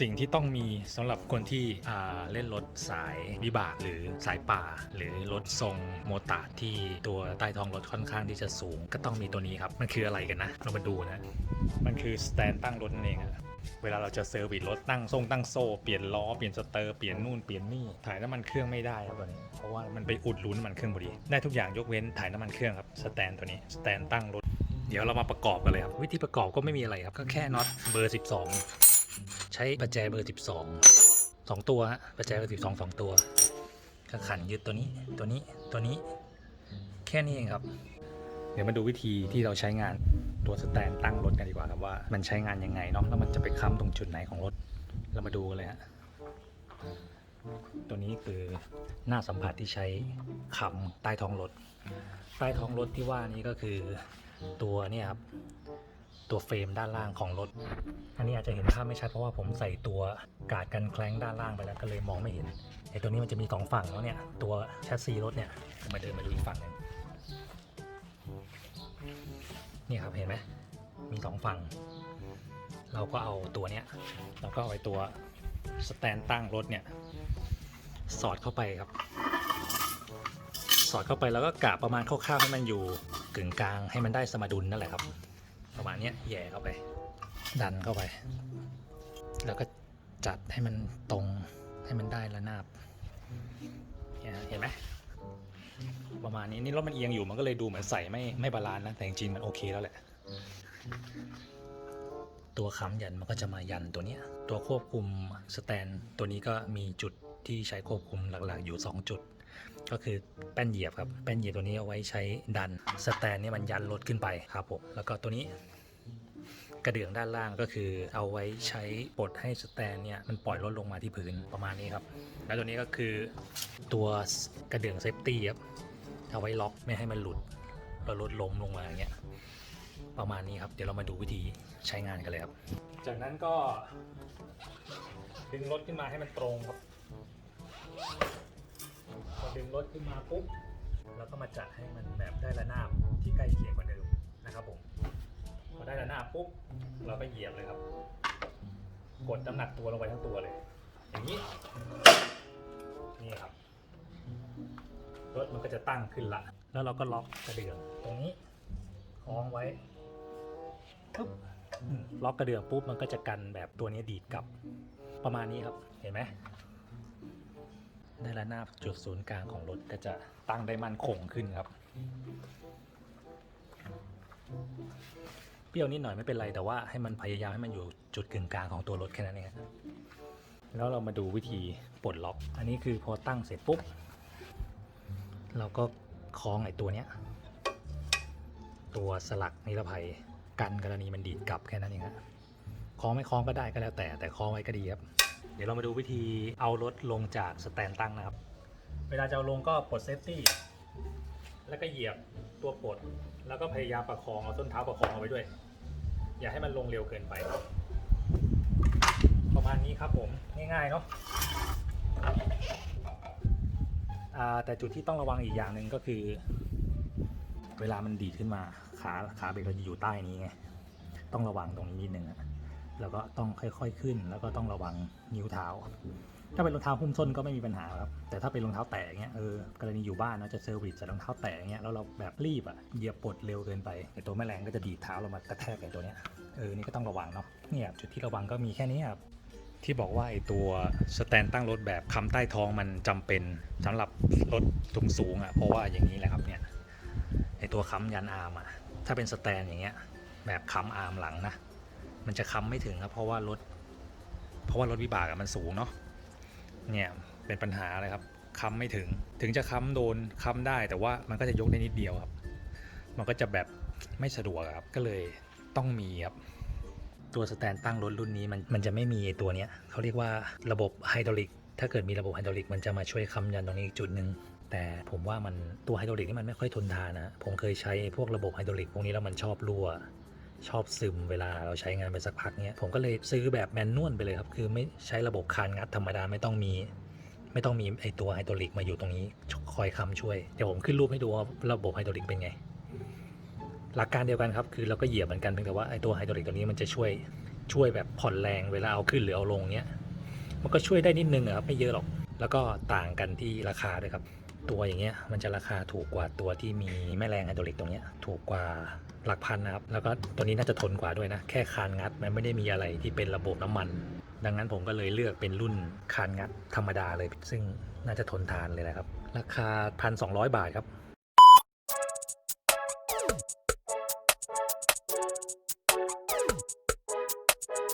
สิ่งที่ต้องมีสำหรับคนที่เล่นรถสายวิบากหรือสายป่า หรือรถทรงโมตาที่ตัวใต้ท้องรถค่อนข้างที่จะสูง ก็ต้องมีตัวนี้ครับ มันคืออะไรกันนะเรามาดูนะ มันคือสแตนตั้งรถนั่นเองเวลาเราจะเซอร์วิสรถตั้งทรงตั้งโซ่เปลี่ยนล้อเปลี่ยนสเตอร์เปลี่ยนนู่นเปลี่ยนนี่ถ่ายน้ำมันเครื่องไม่ได้ครับตัวนี้เพราะว่ามันไปอุดรูน้ำมันเครื่องพอดีได้ทุกอย่างยกเว้นถ่ายน้ำมันเครื่องครับสแตนตัวนี้สแตนตั้งรถเดี๋ยวเรามาประกอบกันเลยครับ วิธีประกอบก็ไม่มีอะไรครับ ก็แค่น็อตเบอร์ 12 ใช้ประแจเบอร์ 12 2 ตัวฮะประแจเบอร์ 12 2 ตัวก็ขันยึดตัวนี้ตัวนี้ตัวนี้ แค่นี้เองครับ เดี๋ยวมาดูวิธีที่เราใช้งานตัวสแตนตั้งรถกันดีกว่าครับว่ามันใช้งานยังไงเนาะแล้วมันจะไปค้ำตรงจุดไหนของรถ เรามาดูกันเลยฮะตัวนี้คือหน้าสัมผัสที่ใช้ค้ำใต้ท้องรถ ใต้ท้องรถที่ว่านี้ก็คือตัวเนี่ยครับ ตัวเฟรมด้านล่างของรถ อันนี้อาจจะเห็นภาพไม่ชัดเพราะว่าผมใส่ตัวกาดกันแคล้งด้านล่างไปแล้วก็เลยมองไม่เห็นไอ้ตัวนี้มันจะมีสองฝั่งแล้วเนี่ย ตัวแชสซีรถเนี่ยมาเดินมาดูอีกฝั่งหนึงนี่ครับเห็นไหมมีสองฝั่ง เราก็เอาตัวเนี้ยเราก็เอาไอ้ตัวสแตนตั้งรถเนี่ยสอดเข้าไปครับ สอดเข้าไปแล้วก็กะประมาณคร่าวๆให้มันอยู่กึ่งกลางให้มันได้สมดุลนั่นแหละครับ ประมาณเนี้ยแหย่เข้าไป ดันเข้าไป แล้วก็จัดให้มันตรงให้มันได้ระนาบเนี่ยเห็นไหมประมาณนี้นี่รถมันเอียงอยู่มันก็เลยดูเหมือนใส่ไม่ไม่บาลานซ์นะแต่จริงๆมันโอเคแล้วแหละ ตัวค้ำยันมันก็จะมายันตัวเนี้ย ตัวควบคุมสแตนตัวนี้ก็มีจุดที่ใช้ควบคุมหลักๆอยู่ 2 จุด ก็คือแป้นเหยียบครับแป้นเหยียบตัวนี้เอาไว้ใช้ดันสแตนนี่มันยันรถขึ้นไปครับผมแล้วก็ตัวนี้กระเดื่องด้านล่างก็คือเอาไว้ใช้ปลดให้สแตนเนี่ยมันปล่อยรถลงมาที่พื้นประมาณนี้ครับ แล้วตัวนี้ก็คือตัวกระเดื่องเซฟตี้ครับเอาไว้ล็อกไม่ให้มันหลุดแล้วรถล้มลงมาอย่างเงี้ยประมาณนี้ครับ เดี๋ยวเรามาดูวิธีใช้งานกันเลยครับ จากนั้นก็ดึงรถขึ้นมาให้มันตรงครับ ดึงรถขึ้นมาปุ๊บเราก็มาจัดให้มันแบบได้ระนาบที่ใกล้เคียงกว่าเดิมนะครับผมพอได้ระนาบปุ๊บเราก็เหยียบเลยครับ กดน้ำหนักตัวลงไปทั้งตัวเลย อย่างนี้นี่ครับรถมันก็จะตั้งขึ้นละ แล้วเราก็ล็อกกระเดื่องตรงนี้คล้องไว้ปุ๊บล็อกกระเดื่องปุ๊บมันก็จะกันแบบตัวนี้ดีดกลับประมาณนี้ครับ เห็นไหม ได้ระนาบจุดศูนย์กลางของรถก็จะตั้งได้มั่นคงขึ้นครับ เปรี้ยวนิดหน่อยไม่เป็นไรแต่ว่าให้มันพยายามให้มันอยู่จุดกึ่งกลางของตัวรถแค่นั้นเองครับแล้วเรามาดูวิธีปลดล็อก อันนี้คือพอตั้งเสร็จปุ๊บ เราก็คล้องไอ้ตัวเนี้ย ตัวสลักนิรภัยกันกรณีมันดีดกลับแค่นั้นเองครับคล้องไม่คล้องก็ได้ก็แล้วแต่แต่คล้องไว้ก็ดีครับ เดี๋ยวเรามาดูวิธีเอารถลงจากสแตนตั้งนะครับ เวลาจะเอาลงก็ปลดเซฟตี้แล้วก็เหยียบตัวปลดแล้วก็พยายามประคองเอาส้นเท้าประคองเอาไว้ด้วย อย่าให้มันลงเร็วเกินไป ประมาณนี้ครับผมง่ายๆเนาะแต่จุดที่ต้องระวังอีกอย่างหนึ่งก็คือ เวลามันดีดขึ้นมาขาขาเบรกเราจะอยู่ใต้นี้ไงต้องระวังตรงนี้นิดนึงอะ แล้วก็ต้องค่อยๆขึ้น แล้วก็ต้องระวังนิ้วเท้า ถ้าเป็นรองเท้าหุ้มส้นก็ไม่มีปัญหาครับ แต่ถ้าเป็นรองเท้าแตะเงี้ย เออ กรณีอยู่บ้านนะจะเซอร์วิสใส่รองเท้าแตะเงี้ย แล้วเราแบบรีบอะเหยียบปลดเร็วเกินไปไอตัวแม่แรงก็จะดีดเท้าเรามากระแทกไอตัวเนี้ย เออ นี่ก็ต้องระวังเนาะ เนี่ยจุดที่ระวังก็มีแค่นี้ครับที่บอกว่าไอตัวสแตนตั้งรถแบบคำใต้ท้องมันจำเป็นสำหรับรถสูงสูงอะเพราะว่าอย่างนี้แหละครับเนี่ยไอตัวค้ำยันอาร์มอะถ้าเป็นสแตนอย่างเงี้ยแบบค้ำอาร์มหลังนะ มันจะค้ำไม่ถึงครับ เพราะว่ารถ เพราะว่ารถวิบากอะมันสูงเนาะ เนี่ยเป็นปัญหาเลยครับ ค้ำไม่ถึง ถึงจะค้ำโดนค้ำได้แต่ว่ามันก็จะยกได้นิดเดียวครับ มันก็จะแบบไม่สะดวกครับ ก็เลยต้องมีครับ ตัวสแตนตั้งรถรุ่นนี้มันมันจะไม่มีตัวเนี้ยเขาเรียกว่าระบบไฮดรอลิก ถ้าเกิดมีระบบไฮดรอลิกมันจะมาช่วยค้ำยันตรงนี้อีกจุดหนึ่งแต่ผมว่ามันตัวไฮดรอลิกนี่มันไม่ค่อยทนทานนะ ผมเคยใช้พวกระบบไฮดรอลิกพวกนี้แล้วมันชอบรั่ว ชอบซึมเวลาเราใช้งานไปสักพักเนี้ยผมก็เลยซื้อแบบแมนนวลไปเลยครับ คือไม่ใช้ระบบคานงัดธรรมดาไม่ต้องมี ไม่ต้องมีไอตัวไฮดรอลิกมาอยู่ตรงนี้คอยค้ำช่วย เดี๋ยวผมขึ้นรูปให้ดูว่าระบบไฮดรอลิกเป็นไง หลักการเดียวกันครับ คือเราก็เหยียบเหมือนกันเพียงแต่ว่าไอตัวไฮดรอลิกตัวนี้มันจะช่วยช่วยแบบผ่อนแรงเวลาเอาขึ้นหรือเอาลงเนี้ยมันก็ช่วยได้นิดนึงอะครับไม่เยอะหรอก แล้วก็ต่างกันที่ราคาด้วยครับ ตัวอย่างเงี้ยมันจะราคาถูกกว่าตัวที่มีแม่แรงไฮดรอลิกตรงเนี้ยถูกกว่าหลักพันนะครับ แล้วก็ตัวนี้น่าจะทนกว่าด้วยนะ แค่คานงัดมันไม่ได้มีอะไรที่เป็นระบบน้ำมัน ดังนั้นผมก็เลยเลือกเป็นรุ่นคานงัดธรรมดาเลย ซึ่งน่าจะทนทานเลยนะครับ ราคา 1,200 บาทครับ